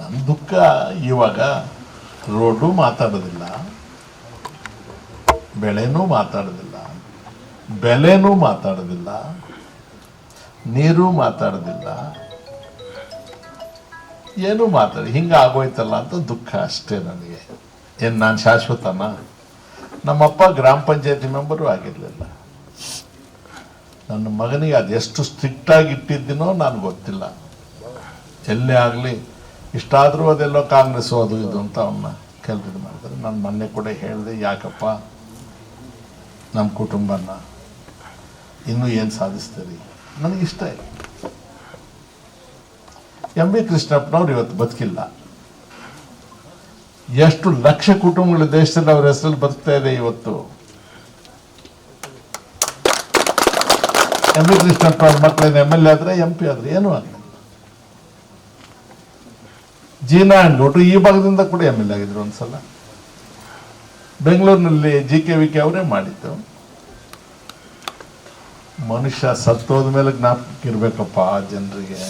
ನನ್ನ ದುಃಖ ಇವಾಗ ರೋಡು ಮಾತಾಡೋದಿಲ್ಲ, ಬೆಳೆನೂ ಮಾತಾಡೋದಿಲ್ಲ, ಬೆಲೆನೂ ಮಾತಾಡೋದಿಲ್ಲ, ನೀರು ಮಾತಾಡೋದಿಲ್ಲ, ಏನೂ ಮಾತಾಡಿ, ಹಿಂಗೆ ಆಗೋಯ್ತಲ್ಲ ಅಂತ ದುಃಖ ಅಷ್ಟೇ ನನಗೆ. ಏನು, ನಾನು ಶಾಶ್ವತನ? ನಮ್ಮಪ್ಪ ಗ್ರಾಮ ಪಂಚಾಯತಿ ಮೆಂಬರು ಆಗಿರಲಿಲ್ಲ. ನನ್ನ ಮಗನಿಗೆ ಅದೆಷ್ಟು ಸ್ಟ್ರಿಕ್ಟಾಗಿ ಇಟ್ಟಿದ್ದೀನೋ ನಾನು ಗೊತ್ತಿಲ್ಲ. ಎಲ್ಲೇ ಆಗಲಿ ಇಷ್ಟಾದರೂ ಅದೆಲ್ಲೋ ಕಾಂಗ್ರೆಸ್ ಅದು ಇದು ಅಂತ ಅವನ್ನ ಕೆಲಸ ಮಾಡಿದ್ರೆ ನಾನು ಮೊನ್ನೆ ಕೂಡ ಹೇಳಿದೆ, ಯಾಕಪ್ಪ ನಮ್ಮ ಕುಟುಂಬನ ಇನ್ನೂ ಏನು ಸಾಧಿಸ್ತೀರಿ? ನನಗಿಷ್ಟ ಇಲ್ಲ. ಎಂ ಬಿ ಕೃಷ್ಣಪ್ಪನವ್ರು ಇವತ್ತು ಬದುಕಿಲ್ಲ. ಎಷ್ಟು ಲಕ್ಷ ಕುಟುಂಬಗಳು ದೇಶದಲ್ಲಿ ಅವ್ರ ಹೆಸರಲ್ಲಿ ಬದುಕ್ತಾ ಇದೆ ಇವತ್ತು. ಎಂ ಬಿ ಕೃಷ್ಣಪ್ಪ ಅವ್ರ ಮಕ್ಕಳೇನು ಎಂ ಎಲ್ ಎ ಆದರೆ, ಎಂ ಪಿ ಆದರೆ, ಏನೂ ಆಗಲಿಲ್ಲ ಜಿ ನಾರಾಯಣಗೌಡರು ಈ ಭಾಗದಿಂದ ಕೂಡ ಎಂ ಎಲ್ ಆಗಿದ್ರು ಒಂದ್ಸಲ. ಬೆಂಗಳೂರಿನಲ್ಲಿ ಜಿ ಕೆ ವಿ ಕೆ ಅವರೇ ಮಾಡಿದ್ದು. ಮನುಷ್ಯ ಸತ್ತೋದ ಮೇಲೆ ಜ್ಞಾಪಕ ಇರ್ಬೇಕಪ್ಪ ಜನರಿಗೆ.